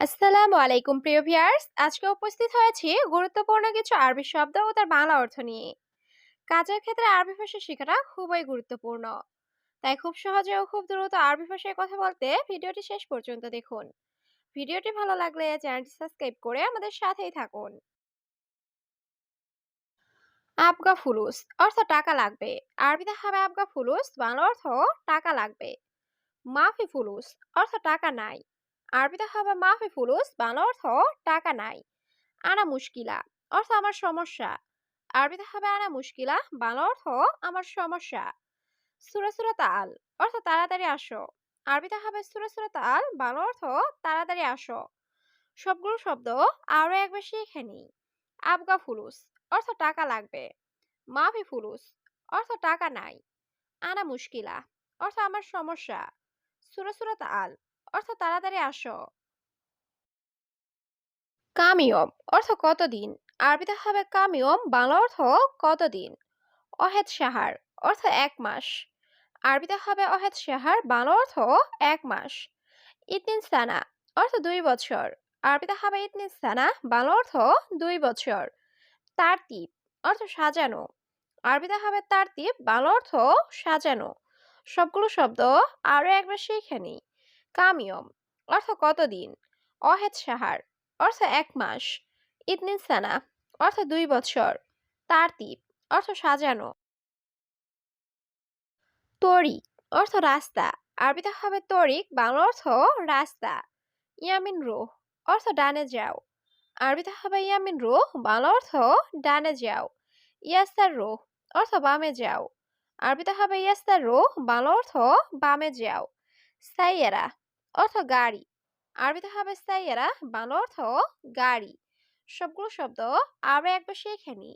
আসসালামু আলাইকুম, প্রিয় ভিউয়ার্স। আজকে উপস্থিত হয়েছি গুরুত্বপূর্ণ কিছু আরবি শব্দ ও তার বাংলা অর্থ নিয়ে। কাজের ক্ষেত্রে আরবি ভাষা শেখাটা খুবই গুরুত্বপূর্ণ। তাই খুব সহজে ও খুব দ্রুত আরবি ভাষায় কথা বলতে ভিডিওটি শেষ পর্যন্ত দেখুন। ভিডিওটি ভালো লাগলে চ্যানেলটি সাবস্ক্রাইব করে আমাদের সাথেই থাকুন। আবগা ফুলুস অর্থ টাকা লাগবে। আরবিতে হবে আবগা ফুলুস, বাংলা অর্থ টাকা লাগবে। মাফি ফুলুস অর্থ টাকা নাই। আরবিতে হবে মাফি ফুলুস, বাংলা অর্থ টাকা নাই। আনা মুশকিলা, অর্থ আমার সমস্যা। আরবিতে হবে আনা মুশকিলা, বাংলা অর্থ আমার সমস্যা। সুরা সুরা তাল, অর্থ তাড়াতাড়ি আসো। আরবিতে হবে সুরা সুরা তাল, বাংলা অর্থ তাড়াতাড়ি আসো। সবগুলো শব্দ আরও একবার শিখে নি আবগা ফুলুস, অর্থ টাকা লাগবে। মাফি ফুলুস, অর্থ টাকা নাই। আনা মুশকিলা, অর্থ আমার সমস্যা। সুরা সুরা তাল অর্থ তাড়াতাড়ি আসো। কামিয়ম অর্থ কতদিন? আরবিতে হবে কামিয়ম, বাংলা অর্থ কতদিন? অহেদ সাহার অর্থ এক মাস। আরবিতে হবে অহেদ সাহার, বাংলা অর্থ এক মাস। ইতনিন সানা অর্থ দুই বছর। আরবিতে হবে ইতনিন সানা, বাংলা অর্থ দুই বছর। তারতিব অর্থ সাজানো। আরবিতে হবে তারতিব, বাংলা অর্থ সাজানো। সবগুলো শব্দ আরও একবার শিখে নিই। কামিয়ম অর্থ কতদিন? অহেদ সাহার, অর্থ এক মাস। ইদনিন সানা, অর্থ দুই বছর। তারতিব, অর্থ সাজানো। তরিক, অর্থ রাস্তা। আরবিতে হবে তরিক, বাংলা অর্থ রাস্তা। ইয়ামিন রোহ, অর্থ ডানে যাও। আরবিতে হবে ইয়ামিন রোহ, বাংলা অর্থ ডানে যাও। ইয়াস্তার রোহ, অর্থ বামে যাও। আরবিতে হবে ইয়াস্তার রোহ, বাংলা অর্থ বামে যাও। সাইয়েরা অর্থ গাড়ি। আরবিতে হবে সাইয়েরা, বাংলা অর্থ গাড়ি। সবগুলো শব্দ আমরা একবার শিখে নি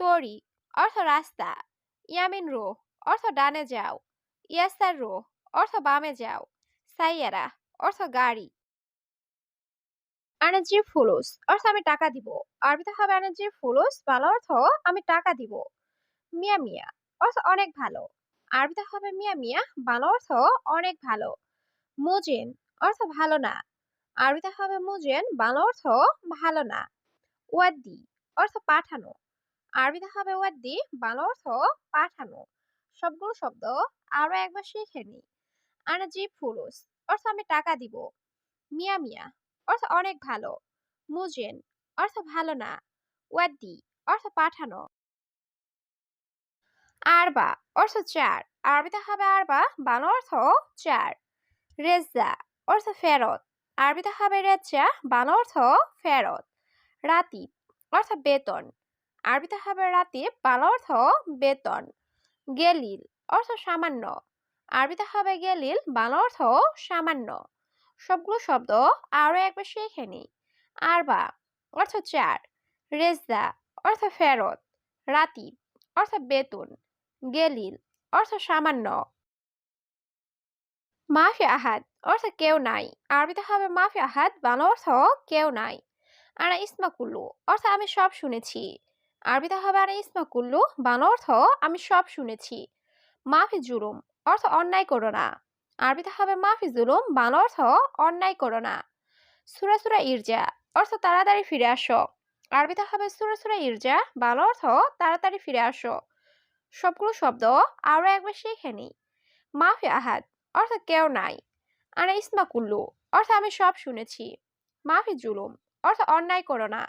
তরি, অর্থ রাস্তা। ইয়ামিন রো, অর্থ ডানে যাও। ইয়াসার রো, অর্থ বামে যাও। সাইয়ারা, অর্থ গাড়ি। আনাজি ফুলুস, অর্থ আমি টাকা দিব। আরবিতে হবে আনাজি ফুলুস, বাংলা অর্থ আমি টাকা দিব। মিয়া মিয়া, অর্থ অনেক ভালো। আরবিতে হবে মিয়া মিয়া, বাংলা অর্থ অনেক ভালো। মুজেন অর্থ ভালো না। আরবিতে হবে মুজেন, বাংলা অর্থ ভালো না। ওয়াদ্দি অর্থ পাঠানো। আরবিতে হবে ওয়াদ্দি, বাংলা অর্থ পাঠানো। সবগুলো শব্দ আরও একবার শিখে নি আনাজি ফুলুস অর্থ আমি টাকা দিব। মিয়া মিয়া অর্থ অনেক ভালো। মুজেন অর্থ ভালো না। ওয়াদ্দি অর্থ পাঠানো। আরবা অর্থ চার। আরবিতে হবে আরবা, বাংলা অর্থ চার। রেজা অর্থ ফেরত। আরবিতে হবে রেজা বাংলা অর্থ ফেরত। রাতিব, অর্থ বেতন। আরবিতে হবে রাতিব, বাংলা অর্থ বেতন। গেলিল, অর্থ সামান্য। আরবিতে হবে গেলিল, বাংলা অর্থ সামান্য। সবগুলো শব্দ আরও একবার শিখে নি আরবা, অর্থ চার। রেজা অর্থ ফেরত। রাতিব, অর্থ বেতন। গেলিল, অর্থ সামান্য। মাফি আহাদ অর্থ কেউ নাই। আরবিতে হবে মাফি আহাদ, বাংলা অর্থ কেউ নাই। আনা ইসমা কুল্লু, অর্থ আমি সব শুনেছি। আরবিতে হবে আনা ইসমা কুল্লু, বাংলা অর্থ আমি সব শুনেছি। মাফি জুলুম, অর্থ অন্যায় করো না। আরবিতে হবে মাফি জুলুম, বাংলা অর্থ অন্যায় করো না। সুরা সুরা ইরজা, অর্থ তাড়াতাড়ি ফিরে আসো। আরবিতে হবে সুরা সুরা ইরজা, বাংলা অর্থ তাড়াতাড়ি ফিরে আসো। সবগুলো শব্দ আরও একবার শিখে নি মাফি আহাদ অর্থ কেউ নাই। আনা ইসমা কুল্লু অর্থ আমি সব শুনেছি। মাফি জুলুম অর্থ অন্যায় করো না।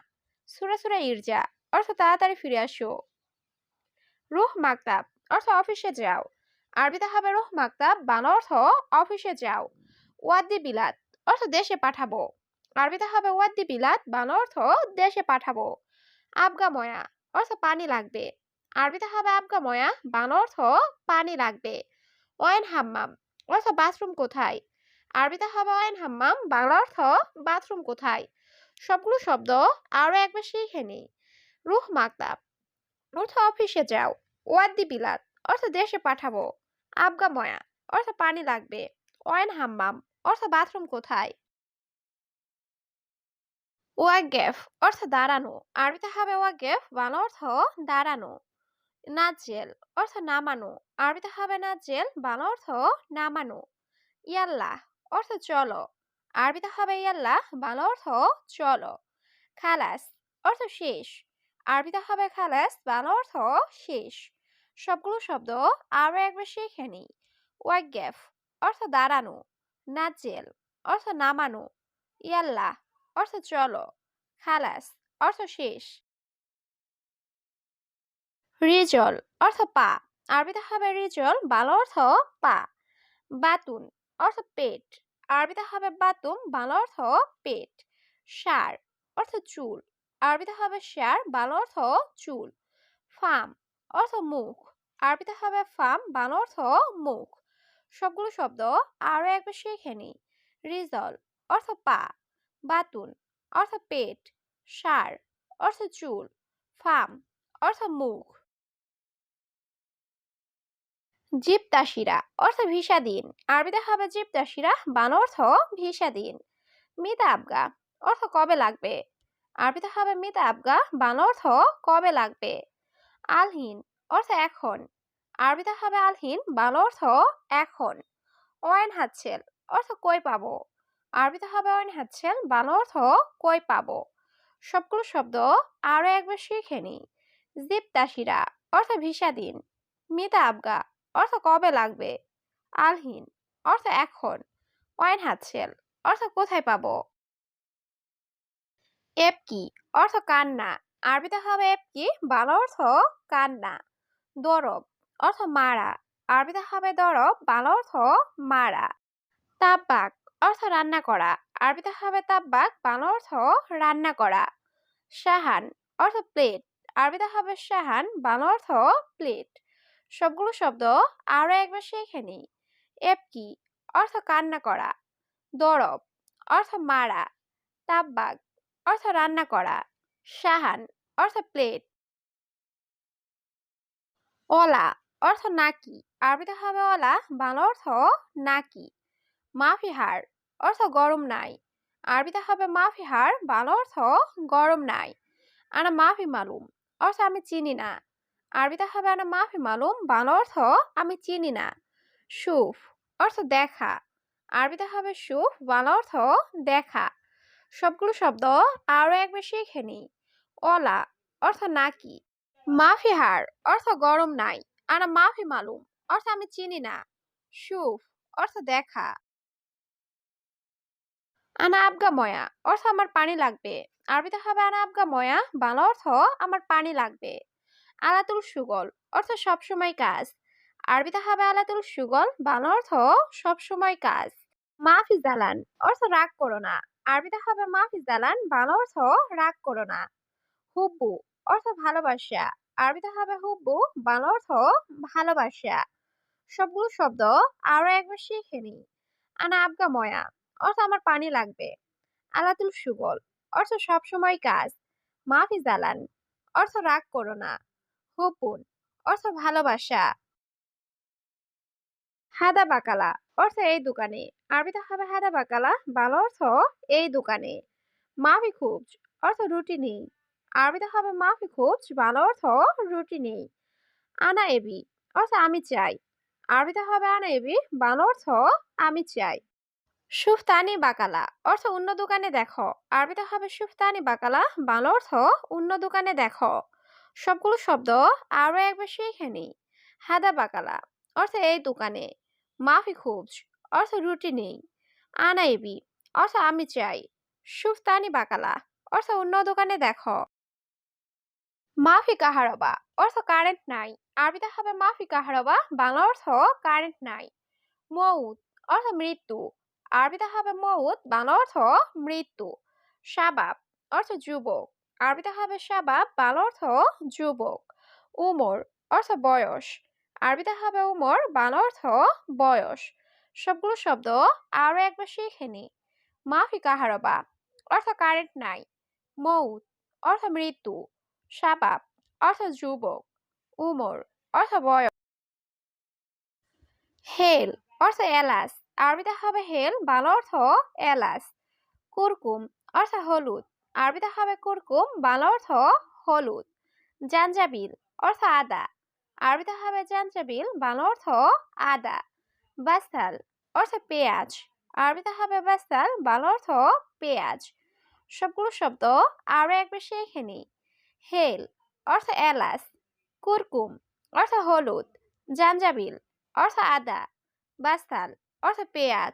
সুরা সুরা ইরজা অর্থ তাড়াতাড়ি ফিরে আসো। রুহ মাকতাব অর্থ অফিসে যাও। আরবিতে হবে রুহ মাকতাব, বাংলা অর্থ অফিসে যাও। ওয়াদ্দি বিলাত অর্থ দেশে পাঠাবো। আরবিতে হবে ওয়াদ্দি বিলাত, বাংলা অর্থ দেশে পাঠাবো। আবগা ময়া অর্থ পানি লাগবে। আরবিতে হবে আবগা ময়া বাংলা অর্থ পানি লাগবে। ওয়াইন হাম্মাম অর্থ বাথরুম কোথায়? আরবিতে হবে ওয়াইন হাম্মাম, বাংলা অর্থ বাথরুম কোথায়? সবগুলো শব্দ আরও একবার শিখে নেই। রুহ মাকতাব অর্থ অফিসে যাও। ওয়াদ্দি বিলাত, অর্থ দেশে পাঠাবো। আবগা ময়া, অর্থ পানি লাগবে। ওয়াইন হাম্মাম, অর্থ বাথরুম কোথায়? ওয়াগেফ, অর্থ দাঁড়ানো। আরবিতে হবে ওয়াগেফ, বাংলা অর্থ দাঁড়ানো। নাজেল অর্থ নামানো আরবিতে হবে নাজেল বাংলা অর্থ নামানো ইয়াল্লাহ অর্থ চলো। আরবিতে হবে ইয়াল্লা বাংলা অর্থ চলো। খালাস অর্থ শেষ। আরবিতে হবে খালাস, বাংলা অর্থ শেষ। সবগুলো শব্দ আরও একবার শিখে নিই। ওয়াগ্যাফ অর্থ দাঁড়ানো। নাজেল অর্থ নামানো ইয়াল্লাহ অর্থ চলো। খালাস অর্থ শেষ। রিজল অর্থ পা। আরবিতে হবে রিজল, বাংলা অর্থ পা। বাতুন অর্থ পেট। আরবিতে হবে বাতুম বাংলা অর্থ পেট। সার অর্থ চুল। আরবিতে হবে শেয়ার বাংলা অর্থ চুল। ফার্ম অর্থ মুখ। আরবিতে হবে ফার্ম বাংলা অর্থ মুখ। সবগুলো শব্দ আরও একবার শিখে নিই। রিজল অর্থ পা। বাতুন অর্থ পেট। সার অর্থ চুল। ফার্ম অর্থ মুখ। জীবদাসীরা অর্থ ভিসা দিন। আরবিতে হবে জীবদাসীরা বান অর্থ ভিসা দিন। মিতা আবগা, অর্থ কবে লাগবে? আরবিতে হবে মিতা আবগা, বান অর্থ কবে লাগবে? আলহীন, অর্থ এখন। আরবিতে হবে আলহীন, বান অর্থ এখন। ওয়েন হাতছেল, অর্থ কই পাবো? আরবিতে হবে ওয়েন হাতছেল, বান অর্থ কই পাবো? সবগুলো শব্দ আরও একবার শিখে নি জিপ্তাসিরা অর্থ ভিসা দিন। মিতা আবগা অর্থ কবে লাগবে? আলহীন, অর্থ এখন। ওয়াইন হাতছেল অর্থ কোথায় পাবো? এপকি, অর্থ কান্না। আরবিতে হবে এপকি বাংলা অর্থ কান্না। দরব, অর্থ মারা। আরবিতে হবে দরব বাংলা অর্থ মারা। তাব্বাক, অর্থ রান্না করা। আরবিতে হবে তাব্বাক বাংলা অর্থ রান্না করা। সাহান অর্থ প্লেট। আরবিতে হবে সাহান বাংলা অর্থ প্লেট। সবগুলো শব্দ আরও একবার শিখে নিই। এপকি অর্থ কান্না করা। দরব। অর্থ মারা। তাব্বাক অর্থ রান্না করা। সাহান অর্থ প্লেট। অলা। অর্থ নাকি। আরবিতে হবে অলা, বাংলা অর্থ নাকি। মাফিহার। অর্থ গরম নাই। আরবিতে হবে মাফিহার, বাংলা অর্থ গরম নাই। আনা মাফি মালুম। অর্থ আমি চিনি না। আরবিতে হবে আনা মাফি মালুম, বাংলা অর্থ আমি চিনি না। সুফ অর্থ দেখা। আরবিতে হবে সুফ, বাংলা অর্থ দেখা। সবগুলো শব্দ আরও একবার শিখে নি ওলা অর্থ নাকি। মাফি হার অর্থ গরম নাই, আনা মাফি মালুম, অর্থ আমি চিনি না। সুফ অর্থ দেখা। আনা আবগা ময়া, অর্থ আমার পানি লাগবে। আরবিতে হবে আনা আবগা ময়া, বাংলা অর্থ আমার পানি লাগবে। আলাতুল সুগল, অর্থ সবসময় কাজ। আরবিতে হবে আলাতুল সুগল, বাংলা অর্থ সবসময় কাজ। মাফি জালান, অর্থ রাগ করো না। আরবিতে হবে মাফি জালান, বাংলা অর্থ রাগ করো না। হুব্বু, অর্থ ভালোবাসা। আরবিতে হবে হুব্বু, বাংলা অর্থ ভালোবাসা। সবগুলো শব্দ আরও একবার শিখে নি আনা আবগা ময়া অর্থ আমার পানি লাগবে। আলাতুল সুগল, অর্থ সবসময় কাজ। মাফি জালান, অর্থ রাগ করো না। হুপুন অর্থ ভালোবাসা। হাদা বাকালা। অর্থ এই দোকানে। আরবিতে হবে হাদা বাকালা। বাংলা অর্থ এই দোকানে। মাফি খুব অর্থ রুটি নেই। আরবিতে হবে মাফি খুব বাংলা অর্থ রুটি নেই। আনা এবি। অর্থ আমি চাই। আরবিতে হবে আনা এবি। বাংলা অর্থ আমি চাই। সুফতানি বাকালা। অর্থ অন্য দোকানে দেখো। আরবিতে হবে সুফতানি বাকালা। বাংলা অর্থ অন্য দোকানে দেখো। সবগুলো শব্দ আরও একবার নিই হাদা বাকালা, অর্থ এই দোকানে। মাফি খুবজ অর্থ রুটি নেই। আনাইবি অর্থ আমি চাই। সুফতানি বাকালা, অর্থ অন্য দোকানে দেখো। মাফি কাহারবা, অর্থ কারেন্ট নাই। আরবিতে হবে মাফি কাহারবা, বাংলা অর্থ কারেন্ট নাই। মৌত অর্থ মৃত্যু। আরবিতে হবে মৌত বাংলা অর্থ মৃত্যু। শাবাব, অর্থ যুবক। আরবিতে হবে শাবাব বাংলা অর্থ যুবক, উমর অর্থ বয়স আরবিতে হবে উমর, বাল অর্থ বয়স। সবগুলো শব্দ আরও একবার শিখে নি। মাফি কাহারবা অর্থ কারেন্ট নাই। মৌত অর্থ মৃত্যু। শাবাব অর্থ যুবক। উমর অর্থ বয়স। হেল অর্থ এলাস আরবিতে হবে হেল, বাল অর্থ এলাস কুরকুম অর্থ হলুদ। আরবিতে হবে কুরকুম বাংলা অর্থ হলুদ, জাঞ্জাবিল অর্থ আদা। আরবিতে হবে জাঞ্জাবিল, বাংলা অর্থ আদা। বাসাল অর্থ পেঁয়াজ। আরবিতে হবে বাস্তাল, বাংলা অর্থ পেঁয়াজ। সবগুলো শব্দ আরও একবার শিখে নিই। হেল অর্থ এলাচ, কুরকুম অর্থ হলুদ, জাঞ্জাবিল অর্থ আদা। বাস্তাল অর্থ পেঁয়াজ।